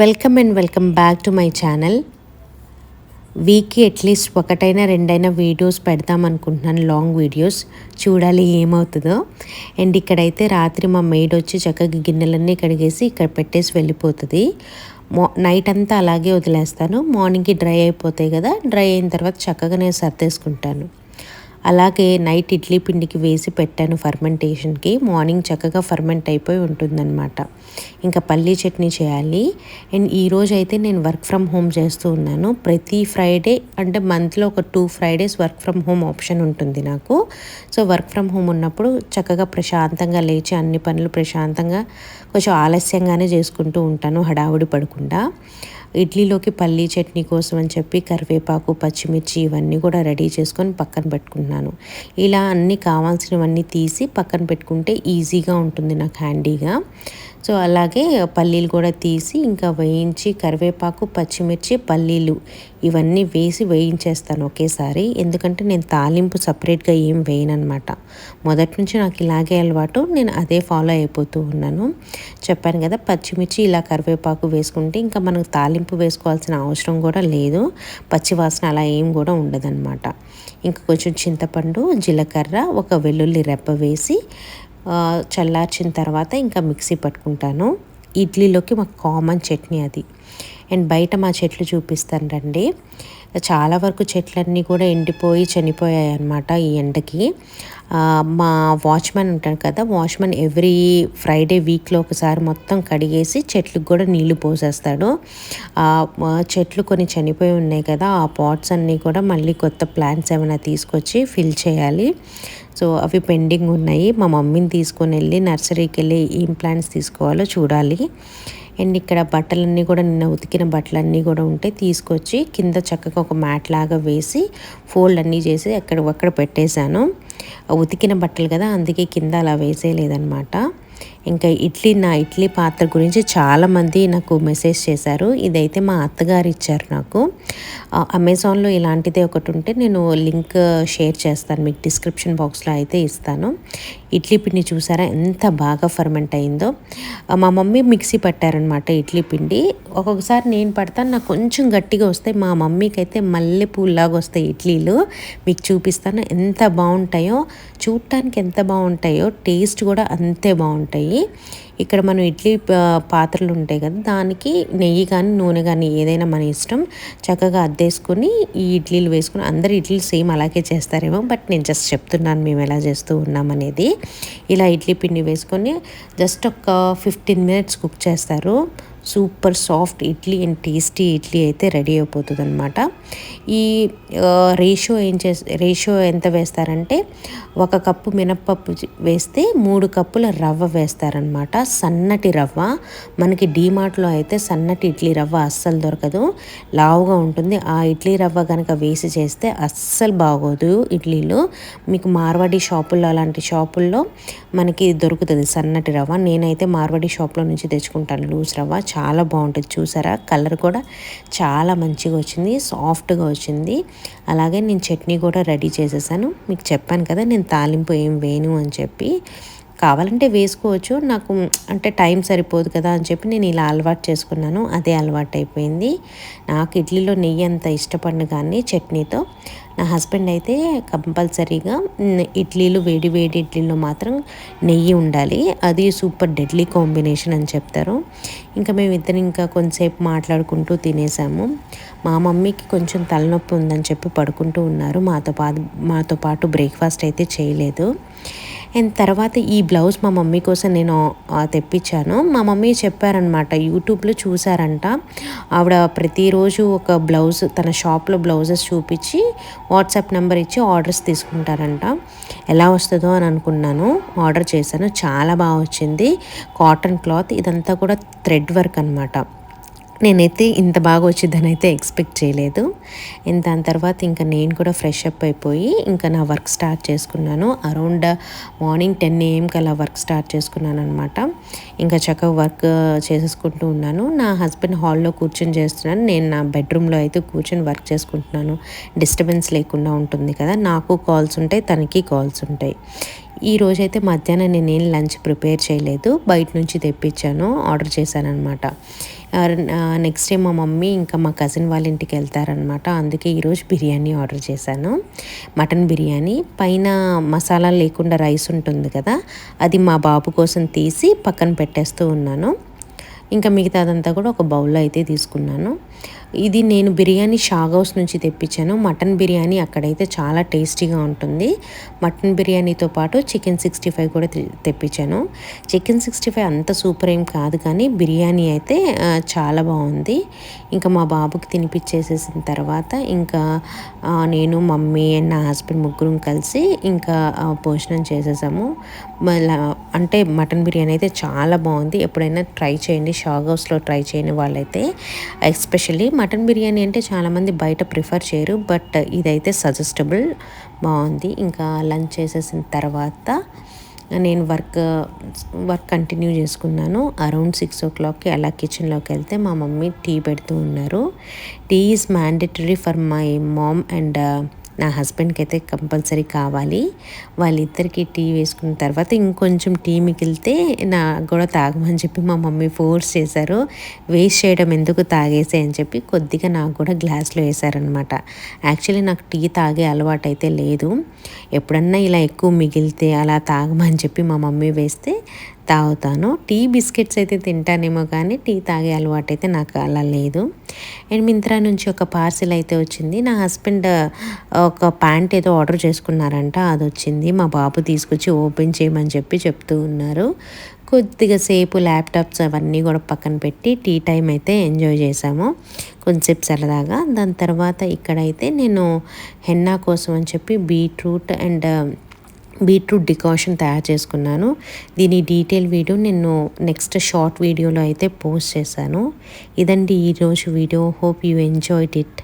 Welcome and welcome back to my channel వీక్కి at least ఒకటైనా రెండైనా వీడియోస్ పెడదాం అనుకుంటున్నాను లాంగ్ వీడియోస్ చూడాలి ఏమవుతుందో. అండ్ ఇక్కడైతే రాత్రి మా మెయిడ్ వచ్చి చక్కగా గిన్నెలన్నీ కడిగేసి ఇక్కడ పెట్టేసి వెళ్ళిపోతుంది. మో నైట్ అంతా అలాగే వదిలేస్తాను. మార్నింగ్కి డ్రై అయిపోతాయి కదా డ్రై అయిన తర్వాత చక్కగా నేను సర్దేసుకుంటాను. అలాగే నైట్ ఇడ్లీ పిండికి వేసి పెట్టాను ఫర్మెంటేషన్కి. మార్నింగ్ చక్కగా ఫర్మెంట్ అయిపోయి ఉంటుందన్నమాట. ఇంకా పల్లీ చట్నీ చేయాలి. అండ్ ఈరోజు అయితే నేను వర్క్ ఫ్రమ్ హోమ్ చేస్తూ ఉన్నాను. ప్రతి ఫ్రైడే అంటే మంత్లో ఒక two Fridays work from home option ఉంటుంది నాకు. సో వర్క్ ఫ్రమ్ హోమ్ ఉన్నప్పుడు చక్కగా ప్రశాంతంగా లేచి అన్ని పనులు ప్రశాంతంగా కొంచెం ఆలస్యంగానే చేసుకుంటూ ఉంటాను హడావుడి పడకుండా. ఇడ్లీలోకి పల్లీ చట్నీ కోసం అని చెప్పి కరివేపాకు పచ్చిమిర్చి ఇవన్నీ కూడా రెడీ చేసుకొని పక్కన పెట్టుకున్నాను ఇలా అన్నీ కావాల్సినవన్నీ తీసి పక్కన పెట్టుకుంటే ఈజీగా ఉంటుంది నాకు హ్యాండీగా. సో అలాగే పల్లీలు కూడా తీసి ఇంకా వేయించి కరివేపాకు పచ్చిమిర్చి పల్లీలు ఇవన్నీ వేసి వేయించేస్తాను ఒకేసారి. ఎందుకంటే నేను తాలింపు సపరేట్గా ఏం వేయనమాట మొదటి నుంచి నాకు ఇలాగే అలవాటు. నేను అదే ఫాలో అయిపోతూ ఉన్నాను. చెప్పాను కదా పచ్చిమిర్చి ఇలా కరివేపాకు వేసుకుంటే ఇంకా మనకు తాలింపు వేసుకోవాల్సిన అవసరం కూడా లేదు. పచ్చివాసన అలా ఏం కూడా ఉండదన్నమాట. ఇంకా కొంచెం చింతపండు జీలకర్ర ఒక వెల్లుల్లి రెప్ప వేసి చల్లార్చిన తర్వాత ఇంకా మిక్సీ పట్టుకుంటాను. ఇడ్లీలోకి మాకు కామన్ చట్నీ అది. అండ్ బయట మా చెట్లు చూపిస్తాను రండి చాలా వరకు చెట్లన్నీ కూడా ఎండిపోయి చనిపోయాయి అన్నమాట ఈ ఎండకి. మా వాచ్మెన్ ఉంటాడు కదా వాచ్మెన్ ఎవ్రీ ఫ్రైడే వీక్లో ఒకసారి మొత్తం కడిగేసి చెట్లకు కూడా నీళ్ళు పోసేస్తాడు. చెట్లు కొన్ని చనిపోయి ఉన్నాయి కదా ఆ పాట్స్ అన్నీ కూడా మళ్ళీ కొత్త ప్లాంట్స్ ఏమైనా తీసుకొచ్చి ఫిల్ చేయాలి. సో అవి పెండింగ్ ఉన్నాయి. మా మమ్మీని తీసుకొని వెళ్ళి నర్సరీకి వెళ్ళి ఏం ప్లాంట్స్ తీసుకోవాలో చూడాలి. అండ్ ఇక్కడ బట్టలన్నీ కూడా నిన్న ఉతికిన బట్టలన్నీ కూడా ఉంటే తీసుకొచ్చి కింద చక్కగా ఒక మ్యాట్ లాగా వేసి ఫోల్డ్ అన్నీ చేసి అక్కడ అక్కడ పెట్టేశాను. ఉతికిన బట్టలు కదా అందుకే కింద అలా వేసేయలేదనమాట ఇంకా ఇడ్లీ నా ఇడ్లీ పాత్ర గురించి చాలామంది నాకు మెసేజ్ చేశారు. ఇదైతే మా అత్తగారు ఇచ్చారు నాకు. అమెజాన్లో ఇలాంటిదే ఒకటి ఉంటే నేను లింక్ షేర్ చేస్తాను మీకు డిస్క్రిప్షన్ బాక్స్లో అయితే ఇస్తాను. ఇడ్లీ పిండి చూసారా ఎంత బాగా ఫర్మెంట్ అయిందో. మా మమ్మీ మిక్సీ పట్టారనమాట ఇడ్లీ పిండి. ఒక్కొక్కసారి నేను పడతాను నాకు కొంచెం గట్టిగా వస్తాయి. మా మమ్మీకి అయితే మల్లెపూల్లాగా వస్తాయి ఇడ్లీలు. మీకు చూపిస్తాను ఎంత బాగుంటాయో. చూడటానికి ఎంత బాగుంటాయో టేస్ట్ కూడా అంతే బాగుంటాయి. ఇక్కడ మనం ఇడ్లీ పాత్రలు ఉంటాయి కదా దానికి నెయ్యి కానీ నూనె కానీ ఏదైనా మన ఇష్టం చక్కగా అద్దేసుకొని ఈ ఇడ్లీలు వేసుకుని అందరు ఇడ్లీలు సేమ్ అలాగే చేస్తారేమో బట్ నేను జస్ట్ చెప్తున్నాను మేము ఎలా చేస్తూ ఉన్నామనేది ఇలా ఇడ్లీ పిండి వేసుకొని జస్ట్ ఒక ఫిఫ్టీన్ మినిట్స్ కుక్ చేస్తారు. Super soft idli and tasty idli అయితే రెడీ అయిపోతుంది అనమాట ఈ రేషియో ఏం చేసి రేషియో ఎంత వేస్తారంటే ఒక కప్పు మినప్పప్పు వేస్తే మూడు కప్పుల రవ్వ వేస్తారనమాట సన్నటి రవ్వ. మనకి డీమార్ట్లో అయితే సన్నటి ఇడ్లీ రవ్వ అస్సలు దొరకదు. లావుగా ఉంటుంది. ఆ ఇడ్లీ రవ్వ కనుక వేసి చేస్తే అస్సలు బాగోదు ఇడ్లీలు. మీకు మార్వాడి షాపుల్లో అలాంటి షాపుల్లో మనకి దొరుకుతుంది సన్నటి రవ్వ. నేనైతే మార్వాడి షాప్లో నుంచి తెచ్చుకుంటాను లూజ్ రవ్వ. చాలా బాగుంటుంది. చూసారా? కలర్ కూడా చాలా మంచిగా వచ్చింది. సాఫ్ట్గా వచ్చింది. అలాగే నేను చట్నీ కూడా రెడీ చేసేసాను. మీకు చెప్పాను కదా నేను తాలింపు ఏం వేయను అని చెప్పి. కావాలంటే వేసుకోవచ్చు. నాకు అంటే టైం సరిపోదు కదా అని చెప్పి నేను ఇలా అలవాటు చేసుకున్నాను. అదే అలవాటు అయిపోయింది. నాకు ఇడ్లీలో నెయ్యి అంత ఇష్టపడిన కానీ చట్నీతో. నా హస్బెండ్ అయితే కంపల్సరీగా ఇడ్లీలు వేడి వేడి ఇడ్లీలో మాత్రం నెయ్యి ఉండాలి. అది సూపర్ డెడ్లీ కాంబినేషన్ అని చెప్తారు. ఇంకా మేము ఇద్దరు ఇంకా కొంతసేపు మాట్లాడుకుంటూ తినేసాము. మా మమ్మీకి కొంచెం తలనొప్పి ఉందని చెప్పి పడుకుంటూ ఉన్నారు. మాతో పాటు మాతో పాటు బ్రేక్ఫాస్ట్ అయితే చేయలేదు. అండ్ తర్వాత ఈ బ్లౌజ్ మా మమ్మీ కోసం నేను తెప్పించాను. మా మమ్మీ చెప్పారనమాట యూట్యూబ్లో చూసారంట ఆవిడ ప్రతిరోజు ఒక బ్లౌజ్ తన షాప్లో బ్లౌజెస్ చూపించి వాట్సాప్ నెంబర్ ఇచ్చి ఆర్డర్స్ తీసుకుంటారంట. ఎలా వస్తుందో అని అనుకున్నాను. ఆర్డర్ చేశాను. చాలా బాగా వచ్చింది. కాటన్ క్లాత్ ఇదంతా కూడా థ్రెడ్ వర్క్ అనమాట నేనైతే ఇంత బాగా వచ్చిద్దని అయితే ఎక్స్పెక్ట్ చేయలేదు. దాని తర్వాత ఇంకా నేను కూడా ఫ్రెష్ అప్ అయిపోయి ఇంకా నా వర్క్ స్టార్ట్ చేసుకున్నాను. అరౌండ్ మార్నింగ్ టెన్ ఏఎంకి అలా వర్క్ స్టార్ట్ చేసుకున్నాను అనమాట ఇంకా చక్కగా వర్క్ చేసేసుకుంటూ ఉన్నాను. నా హస్బెండ్ హాల్లో కూర్చొని చేస్తున్నాను నేను నా బెడ్రూమ్లో అయితే కూర్చొని వర్క్ చేసుకుంటున్నాను. డిస్టర్బెన్స్ లేకుండా ఉంటుంది కదా. నాకు కాల్స్ ఉంటాయి తనకి కాల్స్ ఉంటాయి. ఈ రోజైతే మధ్యాహ్నం నేనేం లంచ్ ప్రిపేర్ చేయలేదు. బయట నుంచి తెప్పించాను. ఆర్డర్ చేశాను అనమాట నెక్స్ట్ డే మా మమ్మీ ఇంకా మా కజిన్ వాళ్ళ ఇంటికి వెళ్తారనమాట అందుకే ఈరోజు బిర్యానీ ఆర్డర్ చేశాను. మటన్ బిర్యానీ. పైన మసాలా లేకుండా రైస్ ఉంటుంది కదా అది మా బాబు కోసం తీసి పక్కన పెట్టేస్తూ ఉన్నాను. ఇంకా మిగతాదంతా కూడా ఒక బౌల్లో అయితే తీసుకున్నాను. ఇది నేను బిర్యానీ షాగ్ హౌస్ నుంచి తెప్పించాను. మటన్ బిర్యానీ అక్కడైతే చాలా టేస్టీగా ఉంటుంది. మటన్ బిర్యానీతో పాటు చికెన్ సిక్స్టీ ఫైవ్ కూడా తెప్పించాను. చికెన్ సిక్స్టీ ఫైవ్ అంత సూపర్ ఏం కాదు కానీ బిర్యానీ అయితే చాలా బాగుంది. ఇంకా మా బాబుకి తినిపించేసేసిన తర్వాత ఇంకా నేను మమ్మీ అండ్ నా హస్బెండ్ ముగ్గురం కలిసి ఇంకా భోజనం చేసేసాము. అంటే మటన్ బిర్యానీ అయితే చాలా బాగుంది. ఎప్పుడైనా ట్రై చేయండి. షాగ్ హౌస్లో ట్రై చేయని వాళ్ళైతే ఎస్పెషల్లీ మటన్ బిర్యానీ అంటే చాలామంది బయట ప్రిఫర్ చేయరు బట్ ఇదైతే సజెస్టబుల్. బాగుంది. ఇంకా లంచ్ చేసేసిన తర్వాత నేను వర్క్ వర్క్ కంటిన్యూ చేసుకున్నాను. అరౌండ్ సిక్స్ ఓ క్లాక్కి అలా కిచెన్లోకి వెళ్తే మా మమ్మీ టీ పెడుతూ ఉన్నారు. Tea is mandatory for my mom and నా హస్బెండ్కి అయితే కంపల్సరీ కావాలి. వాళ్ళిద్దరికీ టీ వేసుకున్న తర్వాత ఇంకొంచెం టీ మిగిలితే నాకు కూడా తాగమని చెప్పి మా మమ్మీ ఫోర్స్ చేశారు. వేస్ట్ చేయడం ఎందుకు తాగేసే అని చెప్పి కొద్దిగా నాకు కూడా గ్లాస్లో వేశారనమాట యాక్చువల్లీ నాకు టీ తాగే అలవాటు అయితే లేదు. ఎప్పుడన్నా ఇలా ఎక్కువ మిగిలితే అలా తాగమని చెప్పి మా మమ్మీ వేస్తే తాగుతాను. టీ బిస్కెట్స్ అయితే తింటానేమో కానీ టీ తాగే అలవాటు అయితే నాకు అలా లేదు. అండ్ మింత్రా నుంచి ఒక పార్సిల్ అయితే వచ్చింది. నా హస్బెండ్ ఒక ప్యాంట్ ఏదో ఆర్డర్ చేసుకున్నారంట అది వచ్చింది మా బాబు తీసుకొచ్చి ఓపెన్ చేయమని చెప్పి చెప్తూ ఉన్నారు. కొద్దిగా సేపు ల్యాప్టాప్స్ అవన్నీ కూడా పక్కన పెట్టి టీ టైం అయితే ఎంజాయ్ చేసాము కొంచెంసేపు సరదాగా. దాని తర్వాత ఇక్కడైతే నేను హెన్నా కోసం అని చెప్పి బీట్రూట్ అండ్ బీట్రూట్ డికాషన్ తయారు చేసుకున్నాను. దీని డీటెయిల్ వీడియో నేను నెక్స్ట్ షార్ట్ వీడియోలో అయితే పోస్ట్ చేశాను. ఇదండి ఈరోజు video. Hope you enjoyed it.